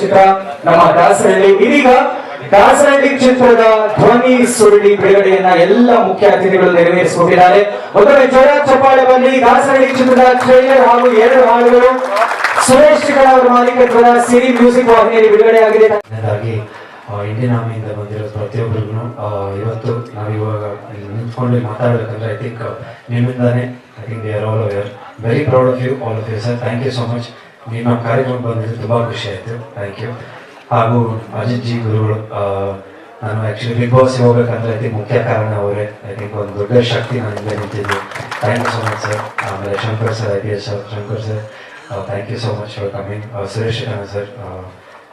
ಚಿತ್ರ ನಮ್ಮ ದಾಸರಳ್ಳಿ. ಇದೀಗ ದಾಸರಳ್ಳಿ ಚಿತ್ರದ ಧ್ವನಿ ಸುರುಳಿ ಬಿಡುಗಡೆಯನ್ನ ಎಲ್ಲ ಮುಖ್ಯ ಅತಿಥಿಗಳು ನೆರವೇರಿಸಿಕೊಂಡಿದ್ದಾರೆ ಒಂದೊಮ್ಮೆ ಜೋರ ಚಪ್ಪಾಳೆ ಬನ್ನಿ. ದಾಸರಳ್ಳಿ ಚಿತ್ರದ ಟ್ರೈಲರ್ ಹಾಗೂ ಎರಡು ಹಾಡುಗಳು ಸುರೇಶ್ ಅವರ ಮಾಲೀಕತ್ವದ ಸಿರಿ ಮ್ಯೂಸಿಕ್ ವಾಹಿನಿಯಲ್ಲಿ ಬಿಡುಗಡೆಯಾಗಿದೆ. ಇಂಡಿಯನ್ ಆರ್ಮಿಯಿಂದ ಬಂದಿರೋ ಪ್ರತಿಯೊಬ್ಬರಿಗೂ ಇವತ್ತು ನಾವು ಇವಾಗ ನಿಂತ್ಕೊಂಡು ಮಾತಾಡಬೇಕಂದ್ರೆ I think ನಿಮ್ಮಿಂದಾನೇ I think they are all aware very proud of you all of you sir thank you so much ನಮ್ಮ ಕಾರ್ಯಕ್ರಮ ಬಂದಿದ್ದು ತುಂಬಾ ಖುಷಿ ಆಯ್ತು. ಥ್ಯಾಂಕ್ ಯು ಹಾಗೂ ಅಜಿತ್ ಜಿ ಗುರುಗಳು ನಾನು ಆ್ಯಕ್ಚುಲಿ ಬಿಗ್ ಬಾಸ್ ಹೋಗ್ಬೇಕಂದ್ರೆ ಐತಿ ಮುಖ್ಯ ಕಾರಣ ಅವರೇ. ಐ ಥಿಂಕ್ ಒಂದು ದೊಡ್ಡ ಶಕ್ತಿ ನನ್ನ ಹಿಂದೆ ನಿಂತಿದ್ದು. Thank you so much sir ಆಮೇಲೆ Shankar sir I P S sir Shankar sir thank you so much for coming Suresh sir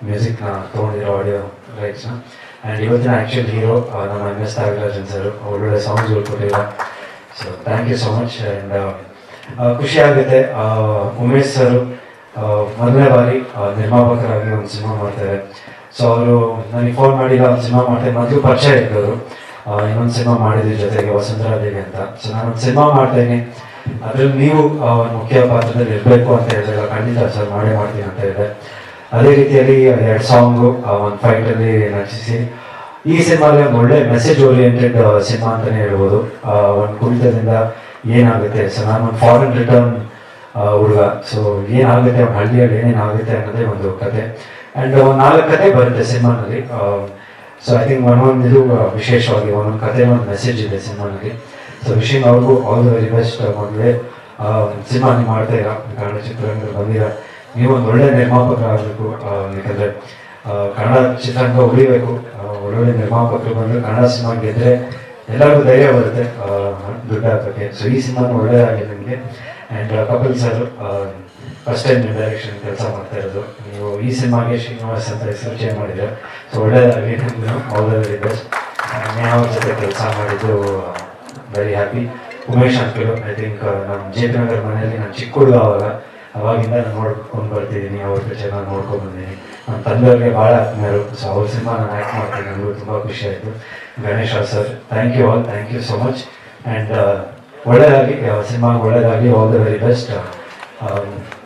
ಮ್ಯೂಸಿಕ್ನ ತೊಗೊಂಡಿರೋ ಆಡಿಯೋ ರೈಟ್ಸ್ನ ಆ್ಯಂಡ್ ಇವತ್ತಿನ ಆ್ಯಕ್ಚುಲ್ ಹೀರೋ ನಮ್ಮ ಎಂ ಎಸ್ ತಾಗರಾಜನ್ ಸರ್ ಒಳ್ಳೊಳ್ಳೆ ಸಾಂಗ್ಸ್ ಕೊಟ್ಟಿಲ್ಲ so thank you so much and ಖುಷಿ ಆಗುತ್ತೆ. Umesh sir ಮೊದಲನೇ ಬಾರಿ ನಿರ್ಮಾಪಕರಾಗಿ ಒಂದು ಸಿನಿಮಾ ಮಾಡ್ತಾರೆ. ಸೊ ಅವರು ನನಗೆ ಫೋನ್ ಮಾಡಿ ಒಂದು ಸಿನಿಮಾ ಮಾಡ್ತಾರೆ. ಮೊದಲು ಪರಿಚಯ ಇದ್ದವರು. ಇನ್ನೊಂದು ಸಿನಿಮಾ ಮಾಡಿದ್ವಿ ಜೊತೆಗೆ ವಸುಂಧರಾದೇವಿ ಅಂತ. ಸೊ ಒಂದು ಸಿನಿಮಾ ಮಾಡ್ತೇನೆ. ಅದ್ರಲ್ಲಿ ನೀವು ಮುಖ್ಯ ಪಾತ್ರದಲ್ಲಿ ಇರಬೇಕು ಅಂತ ಹೇಳಿದಾಗ ಖಂಡಿತ ಸರ್ ಮಾಡೇ ಮಾಡ್ತೀನಿ ಅಂತ ಹೇಳಿದೆ. ಅದೇ ರೀತಿಯಲ್ಲಿ ಎರಡು ಸಾಂಗು ಒಂದು ಫೈಟಲ್ಲಿ ರಚಿಸಿ ಈ ಸಿನಿಮಾಗೆ ಒಂದು ಒಳ್ಳೆ ಮೆಸೇಜ್ ಓರಿಯೆಂಟೆಡ್ ಸಿನಿಮಾ ಅಂತಲೇ ಹೇಳ್ಬೋದು. ಒಂದು ಕುಣಿತದಿಂದ ಏನಾಗುತ್ತೆ? ಸೊ ನಾನು ಒಂದು ಫಾರಿನ್ ರಿಟರ್ನ್ ಹುಡುಗ. ಸೊ ಏನಾಗುತ್ತೆ? ಹಳ್ಳಿಯಲ್ಲಿ ಏನೇನಾಗುತ್ತೆ ಅನ್ನೋದೇ ಒಂದು ಕತೆ. ಆ್ಯಂಡ್ ಒಂದು ನಾಲ್ಕು ಕತೆ ಬರುತ್ತೆ ಸಿನಿಮಾನಲ್ಲಿ ಸೊ ಐ ಥಿಂಕ್ ಒಂದೊಂದು ಇದು ವಿಶೇಷವಾಗಿ ಒಂದೊಂದು ಕತೆ ಒಂದು ಮೆಸೇಜ್ ಇದೆ ಸಿನಿಮಾನಲ್ಲಿ. ಸೊ ವಿಷಯ ಅವ್ರಿಗೂ ಆಲ್ ದ ವೆರಿ ಬೆಸ್ಟ್ ಮೊದಲೇ ಸಿನಿಮಾ ನೀವು ಮಾಡ್ತಾ ಇಲ್ಲ ಕನ್ನಡ ಚಿತ್ರರಂಗದಲ್ಲಿ ಬಂದಿರ. ನೀವು ಒಂದು ಒಳ್ಳೆ ನಿರ್ಮಾಪಕರಾಗಬೇಕು ಯಾಕಂದರೆ ಕನ್ನಡ ಚಿತ್ರರಂಗ ಉಳಿಬೇಕು. ಒಳ್ಳೊಳ್ಳೆ ನಿರ್ಮಾಪಕರು ಬಂದು ಕನ್ನಡ ಸಿನಿಮಾ ಗೆದ್ರೆ ಎಲ್ಲರಿಗೂ ಧೈರ್ಯ ಬರುತ್ತೆ ದುಡ್ಡು ಹಾಕೋಕ್ಕೆ. ಸೊ ಈ ಸಿನಿಮಾ ಒಳ್ಳೆಯದಾಗಿದೆ ನಿಮಗೆ. And Kapil sir first time direction ಕೆಲಸ ಮಾಡ್ತಾ ಇರೋದು. ನೀವು ಈ ಸಿನಿಮಾಗೆ ಶ್ರೀನಿವಾಸ್ ಅಂತ ಹೆಸರು ಚೇಂಜ್ ಮಾಡಿದ್ರೆ ಸೊ ಒಳ್ಳೆಯದಾಗಿ ನಿಮ್ಗೆ ಆಲ್ ದ ವೆರಿ ಬೆಸ್ಟ್ ಅವ್ರ ಜೊತೆ ಕೆಲಸ ಮಾಡಿದ್ದು very happy Umesh uncle I think ನಮ್ಮ ಜೆ ಪಿ ನಗರ್ ಮನೆಯಲ್ಲಿ ನಾನು ಚಿಕ್ಕ ಹುಡುಗ ಅವಾಗ ಅವಾಗಿಂದ ನಾನು ನೋಡ್ಕೊಂಡು ಬರ್ತಿದ್ದೀನಿ, ಅವ್ರ ಚೆನ್ನಾಗಿ ನೋಡ್ಕೊಂಡು ಬಂದಿದ್ದೀನಿ. ನಮ್ಮ ತಂದೆಯವ್ರಿಗೆ ಭಾಳ ಅವ್ರ ಸಿನಿಮಾ ನಾನು ಆ್ಯಕ್ಟ್ ಮಾಡ್ತೀನಿ. ನನಗೂ ತುಂಬ ಖುಷಿ ಆಯಿತು. Ganesh sir thank you all thank you so much and ಒಳ್ಳೆಯದಾಗಿ ಸಿನಿಮಾ ಒಳ್ಳೆಯದಾಗಿ all the very best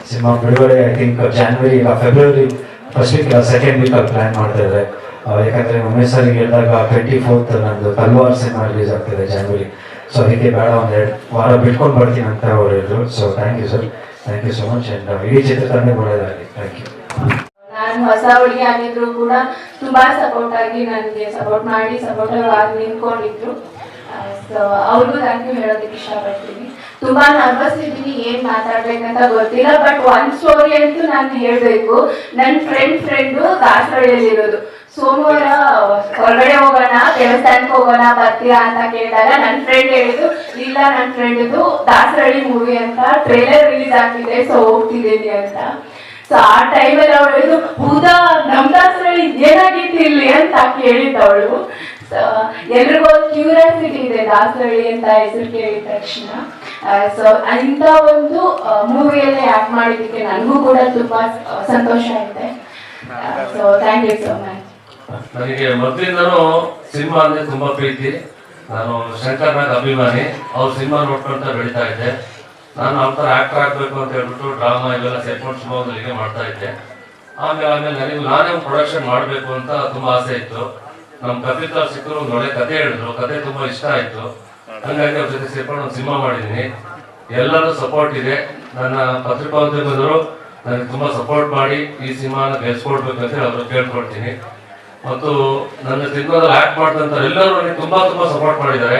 cinema ಬಿಡುಗಡೆ ಐ ಥಿಂಕ್ ಜಾನ್ವರಿ ಇಲ್ಲ ಫೆಬ್ರವರಿ ಫಸ್ಟ್ ವೀಕ್ ಸೆಕೆಂಡ್ ವೀಕಲ್ಲಿ ಪ್ಲ್ಯಾನ್ ಮಾಡ್ತಾ ಇದ್ದಾರೆ ಆ, ಯಾಕಂದ್ರೆ ಉಮೇಶ್ ಸರ್ಗೆ ಹೇಳಿದಾಗ ಟ್ವೆಂಟಿ ಫೋರ್ತ್ ನಂದು ತಲ್ವಾರ್ ಸಿನಿಮಾ ರಿಲೀಸ್ ಆಗ್ತಿದೆ ಜಾನ್ವರಿ ಸೊ ಅದಕ್ಕೆ ಬೇಡ ಒಂದು ಎರಡು ವಾರ ಬಿಟ್ಕೊಂಡು ಬರ್ತೀನಿ ಅಂತ ಅವರು so thank you sir thank you so much and ಇಡೀ ಚಿತ್ರತಂಡ ಒಳ್ಳೆಯದಾಗಲಿ ಥ್ಯಾಂಕ್ ಯು ನಾನು ಹೊಸ ಹುಡುಗಿ ಆಗಿದ್ರು ಕೂಡ ತುಂಬಾ ಸಪೋರ್ಟ್ ಆಗಿ ನನಗೆ ಸಪೋರ್ಟ್ ಮಾಡಿ ಸಪೋರ್ಟ್ ಆಗಿ ನಿಂತ್ಕೊಂಡಿದ್ರು. ಸೊ ಅವ್ರಿಗೂ ಥ್ಯಾಂಕ್ ಯು ಹೇಳೋದಕ್ಕೆ ಇಷ್ಟಪಡ್ತೀನಿ. ತುಂಬಾ ನರ್ವಸ್ ಇದ್ದೀನಿ, ಏನ್ ಮಾತಾಡ್ಬೇಕಂತ ಗೊತ್ತಿಲ್ಲ ಬಟ್ ಒಂದ್ ಸ್ಟೋರಿ ಅಂತೂ ನಾನು ಹೇಳ್ಬೇಕು. ನನ್ನ ಫ್ರೆಂಡ್ ಫ್ರೆಂಡು ದಾಸರಳ್ಳಿಯಲ್ಲಿ ಇರೋದು. ಸೋಮವಾರ ಹೊರಗಡೆ ಹೋಗೋಣ, ದೇವಸ್ಥಾನಕ್ಕೆ ಹೋಗೋಣ, ಬರ್ತೀರಾ ಅಂತ ಕೇಳಿದಾಗ ನನ್ನ ಫ್ರೆಂಡ್ ಹೇಳಿದ್ರು ಇಲ್ಲ ನನ್ನ ಫ್ರೆಂಡ್ದು ದಾಸರಳ್ಳಿ ಮೂವಿ ಅಂತ ಟ್ರೇಲರ್ ರಿಲೀಸ್ ಆಗ್ತಿದೆ ಸೊ ಹೋಗ್ತಿದ್ದೀನಿ ಅಂತ. ಆ ಟೈಮಲ್ಲಿ ಅವಳು ಹೇಳಿದ್ರು ಹೌದಾ, ನಮ್ದಾಸರಲ್ಲಿ ಏನಾಗಿತ್ತು ಇಲ್ಲಿ ಅಂತ ಕೇಳಿದ್ದವಳು. ಎಲ್ರಿಗೂ ಒಂದು ಕ್ಯೂರಿಯಾಸಿಟಿ ಇದೆ ದಾಸರಳ್ಳಿ ಅಂತ ಹೆಸರು ಕೇಳಿದ ತಕ್ಷಣ. ಸೊ ಇಂಥ ಒಂದು ಮೂವಿಯಲ್ಲಿ ಆಕ್ಟ್ ಮಾಡಿದ್ದಕ್ಕೆ ನನಗೂ ಕೂಡ ತುಂಬಾ ಸಂತೋಷ ಇದೆ. So thank you so much ನನಗೆ ಮೊದಲಿಂದನೂ ಸಿನಿಮಾ ಅಂದ್ರೆ ತುಂಬಾ ಪ್ರೀತಿ. ನಾನು ಶಂಕರ್ನಾಗ್ ಅಭಿಮಾನಿ. ಅವ್ರ ಸಿನಿಮಾ ನೋಡ್ಕೊಂತ ಬೆಳಿತಾ ಇದ್ದೆ. ನಾನು ಅವ್ರ ಆಕ್ಟರ್ ಆಗ್ಬೇಕು ಅಂತ ಹೇಳ್ಬಿಟ್ಟು ಡ್ರಾಮಾ ಇವೆಲ್ಲ ಸೆಟ್ ಮಾಡಿ ಶಿವಮೊಗ್ಗದಲ್ಲಿ ಮಾಡ್ತಾ ಇದ್ದೆ. ಆಮೇಲೆ ಆಮೇಲೆ ನನಗೆ ನಾನೇ ಪ್ರೊಡಕ್ಷನ್ ಮಾಡಬೇಕು ಅಂತ ತುಂಬ ಆಸೆ ಇತ್ತು. ನಮ್ಮ ಅವ್ರು ಸಿಕ್ಕರು ಒಂದು ಒಳ್ಳೆ ಕತೆ ಹೇಳಿದ್ರು. ಕತೆ ತುಂಬ ಇಷ್ಟ ಆಯಿತು. ಹಂಗಾಗಿ ಅವ್ರ ಜೊತೆ ಸೇರ್ಕೊಂಡು ಒಂದು ಸಿನಿಮಾ ಮಾಡಿದ್ದೀನಿ. ಎಲ್ಲರೂ ಸಪೋರ್ಟ್ ಇದೆ. ನನ್ನ ಪತ್ರಿಕೋದ್ಯಮದವರು ನನಗೆ ತುಂಬ ಸಪೋರ್ಟ್ ಮಾಡಿ ಈ ಸಿನಿಮಾನ ಗೆಲ್ಸ್ಕೊಡ್ಬೇಕು ಅಂತ ಹೇಳಿ ಕೇಳ್ಕೊಡ್ತೀನಿ ಮತ್ತು ನನ್ನ ಸಿನಿಮಾದಲ್ಲಿ ಆ್ಯಕ್ಟ್ ಮಾಡಿದಂಥ ಎಲ್ಲರೂ ನನಗೆ ತುಂಬ ತುಂಬ ಸಪೋರ್ಟ್ ಮಾಡಿದ್ದಾರೆ.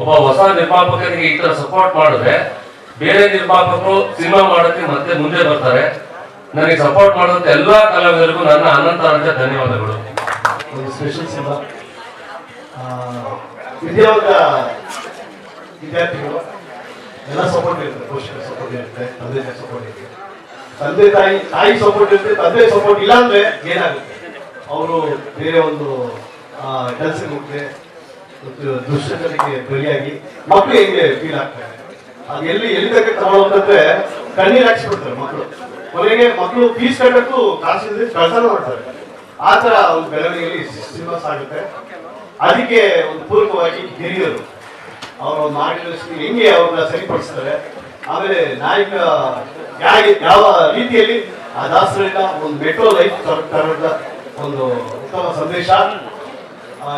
ಒಬ್ಬ ಹೊಸ ನಿರ್ಮಾಪಕರಿಗೆ ಈ ಥರ ಸಪೋರ್ಟ್ ಮಾಡಿದ್ರೆ ಬೇರೆ ನಿರ್ಮಾಪಕರು ಸಿನಿಮಾ ಮಾಡೋಕ್ಕೆ ಮತ್ತೆ ಮುಂದೆ ಬರ್ತಾರೆ. ನನಗೆ ಸಪೋರ್ಟ್ ಮಾಡುವಂತ ಎಲ್ಲಾ ಕಲಾವಿದರಿಗೂ ನನ್ನ ಅನಂತ ಅನಂತ ಧನ್ಯವಾದಗಳು ಸ್ಪೆಷಲ್ ಸಿನಿಮಾ. ವಿದ್ಯಾವಂತ ವಿದ್ಯಾರ್ಥಿಗಳು, ಎಲ್ಲ ಸಪೋರ್ಟ್ ಇರುತ್ತೆ. ಸಪೋರ್ಟ್ ಇರುತ್ತೆ ತಂದೆ ಸಪೋರ್ಟ್ ಇರುತ್ತೆ. ತಂದೆ ತಾಯಿ ತಾಯಿ ಸಪೋರ್ಟ್ ಇರುತ್ತೆ, ತಂದೆ ಸಪೋರ್ಟ್ ಇಲ್ಲ ಅಂದ್ರೆ ಏನಾಗುತ್ತೆ? ಅವರು ಬೇರೆ ಒಂದು ಕೆಲಸಕ್ಕೆ ಹೋಗ್ತಾರೆ ದುಶ್ಚಟಕ್ಕೆ ಬಲಿಯಾಗಿ ಮಕ್ಕಳು ಹೆಂಗೆ ಫೀಲ್ ಆಗ್ತಾರೆ? ಅದು ಎಲ್ಲಿ ಎಲ್ಲಿ ತಕ್ಕ ತಗೊಳ್ಳೋದಂದ್ರೆ ಕಣ್ಣೀರು ಹಾಕ್ಸ್ಬಿಡ್ತಾರೆ ಮಕ್ಕಳು ಕೊನೆಗೆ ಮಕ್ಕಳು ಫೀಸ್ ಕಟ್ಟಕ್ಕೂ ಕಾಸಿಲ್ಲದೆ ಕೆಲಸ ಮಾಡ್ತಾರೆ. ಆ ತರ ಒಂದು ಬೆಳವಣಿಗೆಯಲ್ಲಿ ಸಿಲಬಸ್ ಆಗುತ್ತೆ ಅದಕ್ಕೆ ಒಂದು ಪೂರ್ವಕವಾಗಿ ಹಿರಿಯರು ಅವರು ಒಂದು ಹೆಂಗೆ ಅವ್ರನ್ನ ಸರಿಪಡಿಸ್ತಾರೆ. ಆಮೇಲೆ ನಾಯಕ ಯಾಕೆ ಯಾವ ರೀತಿಯಲ್ಲಿ ಆ ದಾಸರಿಂದ ಒಂದು ಮೆಟ್ರೋ ಲೈಫ್ ತರದ ಒಂದು ಉತ್ತಮ ಸಂದೇಶ.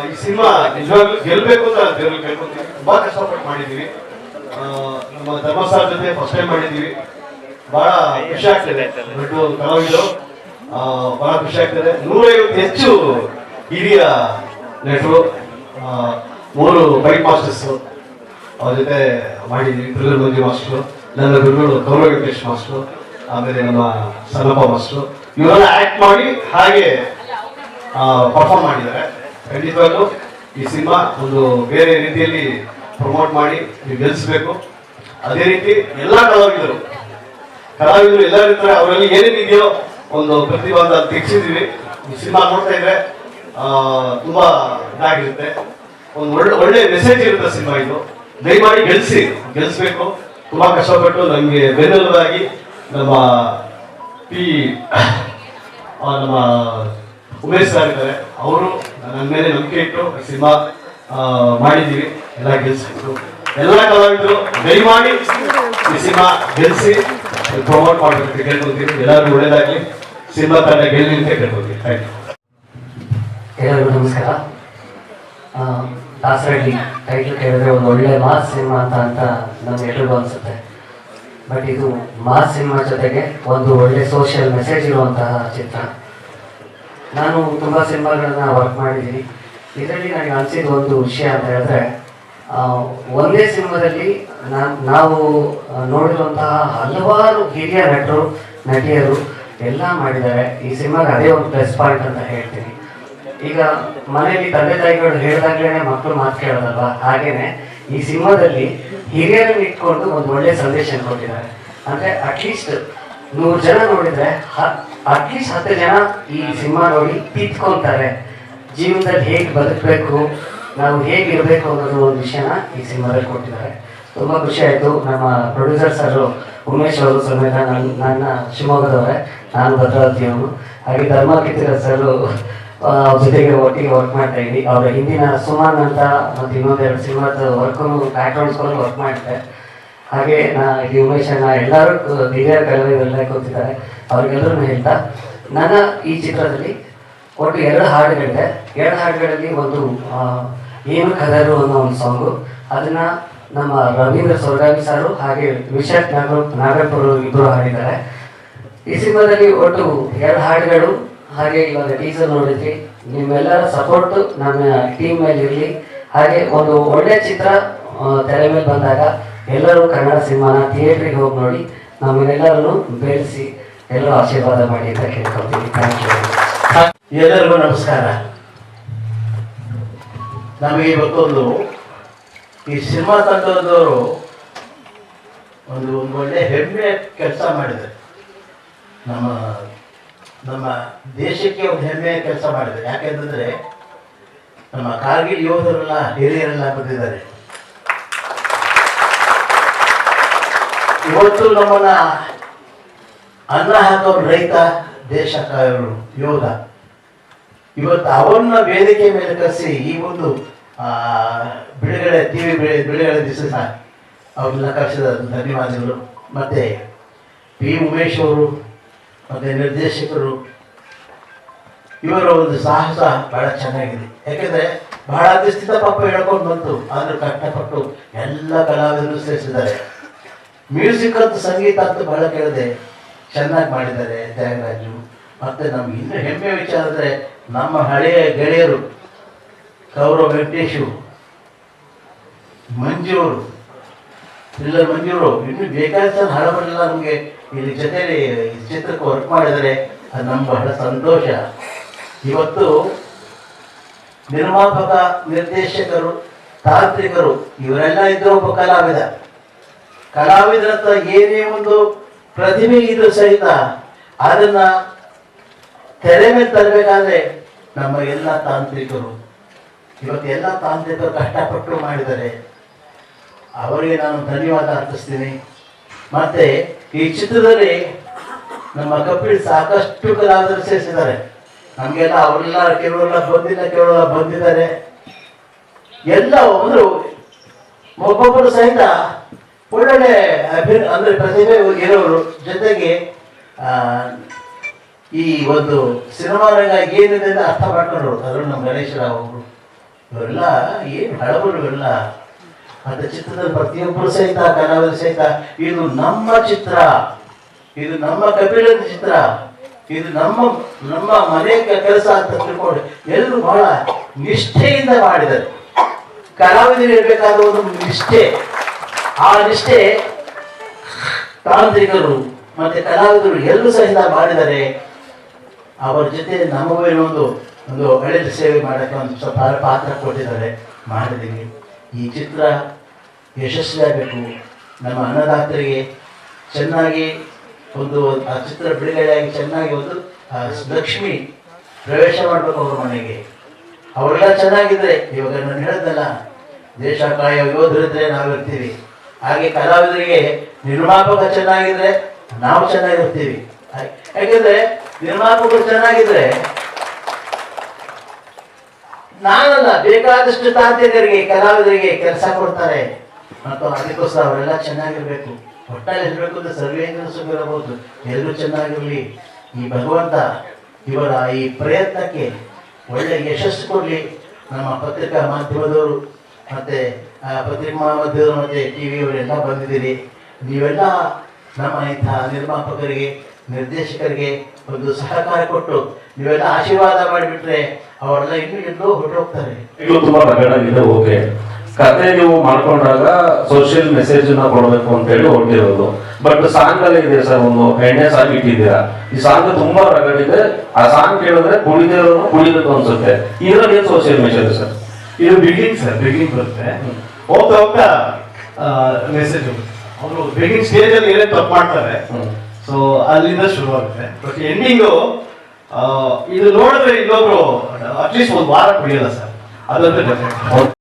ಈ ಸಿನಿಮಾ ನಿಜವಾಗ್ಲೂ ಗೆಲ್ಬೇಕು ಅಂತ ದೇವ್ರಲ್ಲಿ ಕೇಳ್ಕೊಂತೀವಿ ತುಂಬಾ ಕಷ್ಟಪಟ್ಟು ಮಾಡಿದೀವಿ ನಮ್ಮ ಧರ್ಮಸ್ಥಳ ಜೊತೆ ಫಸ್ಟ್ ಟೈಮ್ ಮಾಡಿದ್ದೀವಿ. ಬಹಳ ಖುಷಿ ಆಗ್ತದೆ. ದೊಡ್ಡ ಕಲಾವಿದರು ಬಹಳ ಖುಷಿ ಆಗ್ತದೆ. ನೂರೈವತ್ತು ಹೆಚ್ಚು ಹಿರಿಯ ನಟರು ಮೂರು ಬೈಕ್ ಮಾಸ್ಟರ್ಸ್ ಅವ್ರ ಜೊತೆ ಮಾಡಿದ್ದೀವಿ. ತ್ರಿಲ್ಲರ್ ಮಂಜು ಮಾಸ್ಟರ್, ನನ್ನ ಗುರುಗಳು ಗೌರವ ವೆಂಕಟೇಶ್ ಮಾಸ್ಟರ್, ಆಮೇಲೆ ನಮ್ಮ ಸನ್ನಪ್ಪ ಮಾಸ್ಟರ್. ಇವರೆಲ್ಲ ಆಕ್ಟ್ ಮಾಡಿ ಹಾಗೆ ಪರ್ಫಾರ್ಮ್ ಮಾಡಿದ್ದಾರೆ. ಖಂಡಿತವಾಗ್ಲೂ ಈ ಸಿನಿಮಾ ಒಂದು ಬೇರೆ ರೀತಿಯಲ್ಲಿ ಪ್ರಮೋಟ್ ಮಾಡಿ ಗೆಲ್ಲಿಸಬೇಕು ಅದೇ ರೀತಿ ಎಲ್ಲ ಕಲಾವಿದರು ಕಲಾವಿದರು ಎಲ್ಲರೂ ಇರ್ತಾರೆ, ಅವರಲ್ಲಿ ಏನೇನಿದೆಯೋ ಒಂದು ಪ್ರತಿಭಾ ಅಂತ ಸಿನಿಮಾ ನೋಡ್ತಾ ಇದ್ರೆ ತುಂಬಾ ಇದಾಗಿರುತ್ತೆ. ಒಂದು ಒಳ್ಳೆ ಒಳ್ಳೆ ಮೆಸೇಜ್ ಇರುತ್ತೆ ಸಿನಿಮಾ ಇದು. ದಯಮಾಡಿ ಗೆಲ್ಸಿ ಗೆಲ್ಸ್ಬೇಕು ತುಂಬಾ ಕಷ್ಟಪಟ್ಟು ನಮಗೆ ಬೆನ್ನೆಲುಬಾಗಿ ನಮ್ಮ ಪಿ ನಮ್ಮ ಉಮೇಶ್ ಸರ್ ಇದ್ದಾರೆ. ಅವರು ನನ್ನ ಮೇಲೆ ನಂಬಿಕೆ ಇಟ್ಟು ಸಿನಿಮಾ ಮಾಡಿದ್ದೀವಿ. ಎಲ್ಲ ಗೆಲ್ಸಿತ್ತು ಎಲ್ಲ ಕಲಾವಿದರು ದಯಮಾಡಿ ಈ ಸಿನಿಮಾ ಗೆಲ್ಸಿ ಪ್ರಮೋಟ್ ಮಾಡಬೇಕು ಅಂತ ಕೇಳ್ಕೊತೀವಿ ಎಲ್ಲರಿಗೂ ಒಳ್ಳೇದಾಗ್ಲಿ. ಸಿನಿಮಾ ತಂಡ ಗೆಲ್ಲಿ ಅಂತ ಕೇಳ್ಕೊತೀವಿ ಥ್ಯಾಂಕ್ ಯು ಎಲ್ಲರಿಗೂ ನಮಸ್ಕಾರ. ದಾಸರಳ್ಳಿ ಟೈಟ್ಲ್ ಕೇಳಿದ್ರೆ ಒಂದು ಒಳ್ಳೆ ಮಾಸ್ ಸಿನಿಮಾ ಅಂತ ಅಂತ ನಮ್ಗೆ ಎಲ್ರಿಗೂ ಅನ್ಸುತ್ತೆ. ಬಟ್ ಇದು ಮಾಸ್ ಸಿನಿಮಾ ಜೊತೆಗೆ ಒಂದು ಒಳ್ಳೆ ಸೋಷಿಯಲ್ ಮೆಸೇಜ್ ಇರುವಂತಹ ಚಿತ್ರ. ನಾನು ತುಂಬ ಸಿನಿಮಾಗಳನ್ನ ವರ್ಕ್ ಮಾಡಿದ್ದೀನಿ. ಇದರಲ್ಲಿ ನನಗೆ ಅನಿಸಿದ ಒಂದು ವಿಷಯ ಅಂತ ಹೇಳಿದ್ರೆ ಒಂದೇ ಸಿನಿಮಾದಲ್ಲಿ ನಾವು ನೋಡಿರುವಂತಹ ಹಲವಾರು ಹಿರಿಯ ನಟರು, ನಟಿಯರು ಎಲ್ಲ ಮಾಡಿದ್ದಾರೆ. ಈ ಸಿನಿಮಾಗೆ ಅದೇ ಒಂದು ಪ್ಲಸ್ ಪಾಯಿಂಟ್ ಅಂತ ಹೇಳ್ತೀನಿ. ಈಗ ಮನೆಯಲ್ಲಿ ತಂದೆ ತಾಯಿಗಳು ಹೇಳಿದಾಗ್ಲೇನೆ ಮಕ್ಕಳು ಮಾತು ಕೇಳೋದಲ್ವ? ಹಾಗೇನೆ ಈ ಸಿನಿಮಾದಲ್ಲಿ ಹಿರಿಯರನ್ನು ಇಟ್ಕೊಂಡು ಒಂದು ಒಳ್ಳೆ ಸಂದೇಶ ಕೊಟ್ಟಿದ್ದಾರೆ. ಅಂದ್ರೆ ಅಟ್ಲೀಸ್ಟ್ ನೂರು ಜನ ನೋಡಿದ್ರೆ ಅಟ್ಲೀಸ್ಟ್ ಹತ್ತು ಜನ ಈ ಸಿನಿಮಾ ನೋಡಿ ತಿತ್ಕೊಂತಾರೆ ಜೀವನದಲ್ಲಿ ಹೇಗೆ ಬದುಕಬೇಕು? ನಾವು ಹೇಗಿರಬೇಕು ಅನ್ನೋದು ಒಂದು ವಿಷಯನ ಈ ಸಿನಿಮಾದಲ್ಲಿ ಕೊಟ್ಟಿದ್ದಾರೆ. ತುಂಬ ಖುಷಿ ಆಯಿತು. ನಮ್ಮ ಪ್ರೊಡ್ಯೂಸರ್ ಸರ್ ಉಮೇಶ್ ಅವರು ಸಮೇತ ನನ್ನ ನನ್ನ ಶಿವಮೊಗ್ಗದವರೇ. ನಾನು ಭದ್ರಾವತಿಯವರು ಹಾಗೆ ಧರ್ಮ ಕಿತ್ತಿರ ಸರ್ ಜೊತೆಗೆ ಒಟ್ಟಿಗೆ ವರ್ಕ್ ಮಾಡ್ತಾ ಇದ್ವಿ ಅವರ ಹಿಂದಿನ ಸುಮಾನ್ ಅಂತ ಮತ್ತು ಇನ್ನೊಂದೆರಡು ಸಿನಿಮಾದ ವರ್ಕು ಬ್ಯಾಕ್ಗ್ರೌಂಡ್ಸ್ಗಳು ವರ್ಕ್ ಮಾಡಿದ್ದೆ ಹಾಗೆ ನಾ ಇಲ್ಲಿ ಉಮೇಶ್ ಅಣ್ಣ ಎಲ್ಲರೂ ಹಿರಿಯ ಕಲಾವಿದರೆಲ್ಲ ಕೂತಿದ್ದಾರೆ. ಅವ್ರಿಗೆಲ್ಲರೂ ಹೇಳ್ತಾ, ನನ್ನ ಈ ಚಿತ್ರದಲ್ಲಿ ಒಟ್ಟು ಎರಡು ಹಾಡುಗಳಿದೆ. ಎರಡು ಹಾಡುಗಳಲ್ಲಿ ಒಂದು ಏನು ಕದರು ಅನ್ನೋ ಒಂದು ಸಾಂಗ್ ಅದನ್ನ ನಮ್ಮ ರವೀಂದ್ರ ಸೊರಗಾವಿ ಸಾರು ಹಾಗೆ ವಿಶಾಖ್ ನಾಗರ ನಾಗಪುರ ಇಬ್ಬರು ಹಾಡಿದ್ದಾರೆ. ಈ ಸಿನಿಮಾದಲ್ಲಿ ಒಟ್ಟು ಎರಡು ಹಾಡುಗಳು, ಹಾಗೆ ಇವಾಗ ಟೀಸರ್ ನೋಡಿದ್ವಿ ನಿಮ್ಮೆಲ್ಲರ ಸಪೋರ್ಟ್ ನನ್ನ ಟೀಮ್ ಮೇಲೆ ಇರಲಿ. ಹಾಗೆ ಒಂದು ಒಳ್ಳೆ ಚಿತ್ರ ತೆರೆ ಮೇಲೆ ಬಂದಾಗ ಎಲ್ಲರೂ ಕನ್ನಡ ಸಿನಿಮಾನ ಥಿಯೇಟ್ರಿಗೆ ಹೋಗಿ ನೋಡಿ, ನಮ್ಮನ್ನೆಲ್ಲರನ್ನು ಬೆಳೆಸಿ ಎಲ್ಲರೂ ಆಶೀರ್ವಾದ ಮಾಡಿ ಅಂತ ಕೇಳ್ಕೊಳ್ತೀನಿ. ಥ್ಯಾಂಕ್ ಯು ಎಲ್ಲರಿಗೂ ನಮಸ್ಕಾರ. ನಮಗೆ ಗೊತ್ತೊಂದು, ಈ ಸಿನಿಮಾ ತಂಡದವರು ಒಂದು ಒಳ್ಳೆ ಹೆಮ್ಮೆ ಕೆಲಸ ಮಾಡಿದೆ ನಮ್ಮ ನಮ್ಮ ದೇಶಕ್ಕೆ ಒಂದು ಹೆಮ್ಮೆಯ ಕೆಲಸ ಮಾಡಿದ್ದಾರೆ. ಯಾಕೆಂತಂದ್ರೆ, ನಮ್ಮ ಕಾರ್ಗಿಲ್ ಯೋಧರೆಲ್ಲ ಹಿರಿಯರೆಲ್ಲ ಬಂದಿದ್ದಾರೆ. ಇವತ್ತು ನಮ್ಮನ್ನ ಅನ್ನ ಹಾಕೋರು ರೈತ, ದೇಶ ಯೋಧ. ಇವತ್ತು ಅವನ್ನ ವೇದಿಕೆ ಮೇಲೆ ಕರೆಸಿ ಈ ಒಂದು ಬಿಡುಗಡೆ, ಟಿವಿ ಬಿಡುಗಡೆ ದಿವಸ ಅವ್ರನ್ನ ಕರೆಸಿದ ಧನ್ಯವಾದಗಳು. ಮತ್ತೆ ಪಿ ಉಮೇಶ್ ಅವರು, ಮತ್ತೆ ನಿರ್ದೇಶಕರು, ಇವರ ಒಂದು ಸಾಹಸ ಬಹಳ ಚೆನ್ನಾಗಿದೆ. ಯಾಕೆಂದ್ರೆ ಬಹಳ ದಿವಸದಿಂದ ಪಾಪ ಹೇಳ್ಕೊಂಡು ಬಂತು, ಆದ್ರೂ ಕಷ್ಟಪಟ್ಟು ಎಲ್ಲ ಕಲಾವಿದರು ಸೇರಿಸಿದ್ದಾರೆ. ಮ್ಯೂಸಿಕ್ ಅಂತ ಸಂಗೀತ ಅಂತ ಬಹಳ ಕೇಳಿದೆ. ಚೆನ್ನಾಗಿ ಮಾಡಿದ್ದಾರೆ ತ್ಯಾಗರಾಜು. ಮತ್ತೆ ನಮ್ಗೆ ಇನ್ನೂ ಹೆಮ್ಮೆ ವಿಚಾರ ಅಂದ್ರೆ ನಮ್ಮ ಹಳೆಯ ಗೆಳೆಯರು ಕೌರವ ವೆಂಕಟೇಶು ಮಂಜೂರು ಇಲ್ಲ ಮಂಜೂರು ಇನ್ನು ಬೇಕಾದ ಬರಲಿಲ್ಲ ನಮಗೆ. ಇಲ್ಲಿ ಜೊತೆಯಲ್ಲಿ ಚಿತ್ರಕ್ಕೆ ವರ್ಕ್ ಮಾಡಿದರೆ ಅದು ನಮ್ಮ ಬಹಳ ಸಂತೋಷ. ಇವತ್ತು ನಿರ್ಮಾಪಕ, ನಿರ್ದೇಶಕರು, ತಾಂತ್ರಿಕರು, ಇವರೆಲ್ಲ ಇದ್ರು ಒಬ್ಬ ಕಲಾವಿದ. ಕಲಾವಿದರ ಹತ್ರ ಏನೇ ಒಂದು ಪ್ರತಿಭೆ ಇದ್ರು ಸಹಿತ ಅದನ್ನ ತೆರೆ ಮೇಲೆ ತರಬೇಕಾದ್ರೆ ನಮ್ಮ ಎಲ್ಲ ತಾಂತ್ರಿಕರು, ಇವತ್ತು ಎಲ್ಲ ತಾಂತ್ರಿಕರು ಕಷ್ಟಪಟ್ಟು ಮಾಡಿದ್ದಾರೆ. ಅವರಿಗೆ ನಾನು ಧನ್ಯವಾದ ಅರ್ಪಿಸ್ತೀನಿ. ಮತ್ತೆ ಈ ಚಿತ್ರದಲ್ಲಿ ನಮ್ಮ ಕಪಿಲ್ ಸಾಕಷ್ಟು ಕಲಾವಿದರು ಸೇರಿಸಿದ್ದಾರೆ ನಮಗೆಲ್ಲ ಅವರೆಲ್ಲ ಕೆಲವರೆಲ್ಲ ಬಂದಿಲ್ಲ, ಕೆಲವರೆಲ್ಲ ಬಂದಿದ್ದಾರೆ. ಎಲ್ಲ ಒಬ್ಬರು ಒಬ್ಬೊಬ್ಬರು ಸಹಿತ ಒಳ್ಳೊಳ್ಳೆ ಅಭಿ ಅಂದರೆ ಪ್ರತಿಭೆ ಇರೋರು. ಜೊತೆಗೆ ಈ ಒಂದು ಸಿನಿಮಾ ರಂಗ ಏನಿದೆ ಅಂತ ಅರ್ಥ ಮಾಡ್ಕೊಂಡು ಅದ್ರ ನಮ್ಮ ಗಣೇಶ ರಾವ್ ಅವರು ಇವೆಲ್ಲ ಏನು ಹಳಬರು ಇವೆಲ್ಲ ಅಂತ ಚಿತ್ರದ ಪ್ರತಿಯೊಬ್ಬರು ಸಹಿತ, ಕಲಾವಿದರು ಸಹಿತ, ಇದು ನಮ್ಮ ಚಿತ್ರ, ಇದು ನಮ್ಮ ಕಪಿಲದ ಚಿತ್ರ, ಇದು ನಮ್ಮ ನಮ್ಮ ಮನೆ ಕೆಲಸ ಅಂತ ತಿಳ್ಕೊಂಡು ಎಲ್ಲರೂ ಬಹಳ ನಿಷ್ಠೆಯಿಂದ ಮಾಡಿದ್ದಾರೆ. ಕಲಾವಿದರು ಇರಬೇಕಾದ ಒಂದು ನಿಷ್ಠೆ, ಆ ನಿಷ್ಠೆ ತಾಂತ್ರಿಕರು ಮತ್ತೆ ಕಲಾವಿದರು ಎಲ್ಲರೂ ಸಹಿತ ಮಾಡಿದ್ದಾರೆ ಅವರ ಜೊತೆ ನಮಗೂ ಒಂದು ಒಂದು ಒಳ್ಳೆಯ ಸೇವೆ ಮಾಡೋಕ್ಕೆ ಒಂದು ಸ್ವಲ್ಪ ಪಾತ್ರ ಕೊಟ್ಟಿದ್ದಾರೆ, ಮಾಡಿದ್ದೀವಿ. ಈ ಚಿತ್ರ ಯಶಸ್ವಿಯಾಗಬೇಕು. ನಮ್ಮ ಅನ್ನದಾತರಿಗೆ ಚೆನ್ನಾಗಿ ಒಂದು, ಆ ಚಿತ್ರ ಬಿಡುಗಡೆಯಾಗಿ ಚೆನ್ನಾಗಿ ಒಂದು ಲಕ್ಷ್ಮಿ ಪ್ರವೇಶ ಮಾಡಬೇಕು ಅವ್ರ ಮನೆಗೆ. ಅವರೆಲ್ಲ ಚೆನ್ನಾಗಿದ್ರೆ, ಇವಾಗ ನಾನು ಹೇಳ್ದಲ್ಲ, ದೇಶ ಕಾಯೋ ಯೋಧರಿದ್ರೆ ನಾವಿರ್ತೀವಿ. ಹಾಗೆ ಕಲಾವಿದರಿಗೆ ನಿರ್ಮಾಪಕ ಚೆನ್ನಾಗಿದ್ರೆ ನಾವು ಚೆನ್ನಾಗಿರ್ತೀವಿ. ಯಾಕೆಂದ್ರೆ ನಿರ್ಮಾಪಕರು ಚೆನ್ನಾಗಿದ್ರೆ ನಾನಲ್ಲ ಬೇಕಾದಷ್ಟು ತಾಂತ್ರಿಕರಿಗೆ, ಕಲಾವಿದರಿಗೆ ಕೆಲಸ ಕೊಡ್ತಾರೆ. ಮತ್ತು ಅದಕ್ಕೋಸ್ಕರ ಅವರೆಲ್ಲ ಚೆನ್ನಾಗಿರ್ಬೇಕು. ಒಟ್ಟಾರೆ ಇರಬೇಕು ಅಂತ ಸರ್ವೇಂದ್ರ ಸುಖಿರಬಹುದು ಎಲ್ಲರೂ ಚೆನ್ನಾಗಿರ್ಲಿ. ಈ ಭಗವಂತ ಇವರ ಈ ಪ್ರಯತ್ನಕ್ಕೆ ಒಳ್ಳೆ ಯಶಸ್ಸು ಕೊಡಲಿ. ನಮ್ಮ ಪತ್ರಿಕಾ ಮಾಧ್ಯಮದವರು ಮತ್ತೆ ಪತ್ರಿಕಾ ಮಾಧ್ಯಮದವರು ಮತ್ತೆ ಟಿ ವಿಯವರೆಲ್ಲ ಬಂದಿದ್ದೀರಿ. ನೀವೆಲ್ಲ ನಮ್ಮ ಇಂಥ ನಿರ್ಮಾಪಕರಿಗೆ, ನಿರ್ದೇಶಕರಿಗೆ ಒಂದು ಸಹಕಾರ ಕೊಟ್ಟು ನೀವೆಲ್ಲ ಆಶೀರ್ವಾದ ಮಾಡಿಬಿಟ್ರೆ ಅವರೆಲ್ಲ ಇನ್ನೂ ಎಲ್ಲೋ ಹೊರಟೋಗ್ತಾರೆ. ಈಗಲೂ ತುಂಬಾ ರಗಡಾಗಿದೆ ಓಕೆ. ಕತೆ ನೀವು ಮಾಡ್ಕೊಂಡಾಗ ಸೋಷಿಯಲ್ ಮೆಸೇಜ್ನ ಕೊಡಬೇಕು ಅಂತ ಹೇಳಿ ಹೊರಟಿರೋದು. ಬಟ್ ಸಾಂಗ್ ಅಲ್ಲಿ ಇದೆ ಸರ್ ಒಂದು ಎಣ್ಣೆ ಸಾಂಗ್ ಇಟ್ಟಿದ್ದೀರಾ. ಈ ಸಾಂಗ್ ತುಂಬಾ ರಗಡಿದೆ ಆ ಸಾಂಗ್ ಕೇಳಿದ್ರೆ ಕುಡಿದಿರೋನು ಕುಡಿಬೇಕು ಅನ್ಸುತ್ತೆ. ಇದ್ರಲ್ಲಿ ಏನ್ ಸೋಷಿಯಲ್ ಮೆಸೇಜ್ ಸರ್? ಇದು ಬಿಗಿನಿಂಗ್ ಸರ್ ಬಿಗಿನಿಂಗ್ ಬರುತ್ತೆ. ಹೋಗ್ತಾ ಹೋಗ್ತಾ ಮೆಸೇಜ್ ಅವರು ಬಿಗಿನಿಂಗ್ ಸ್ಟೇಜ್ ಅಲ್ಲಿ ಏನೇ ತಪ್ಪು ಮಾಡ್ತಾರೆ. ಸೊ ಅಲ್ಲಿಂದ ಶುರು ಆಗುತ್ತೆ ಬಟ್ ಎಂಡಿಂಗು ಇದು ನೋಡಿದ್ರೆ ಇನ್ನೊಬ್ರು ಅಟ್ಲೀಸ್ಟ್ ಒಂದು ವಾರ ಕುಡಿಯಲ್ಲ ಸರ್. ಅದಂತೂ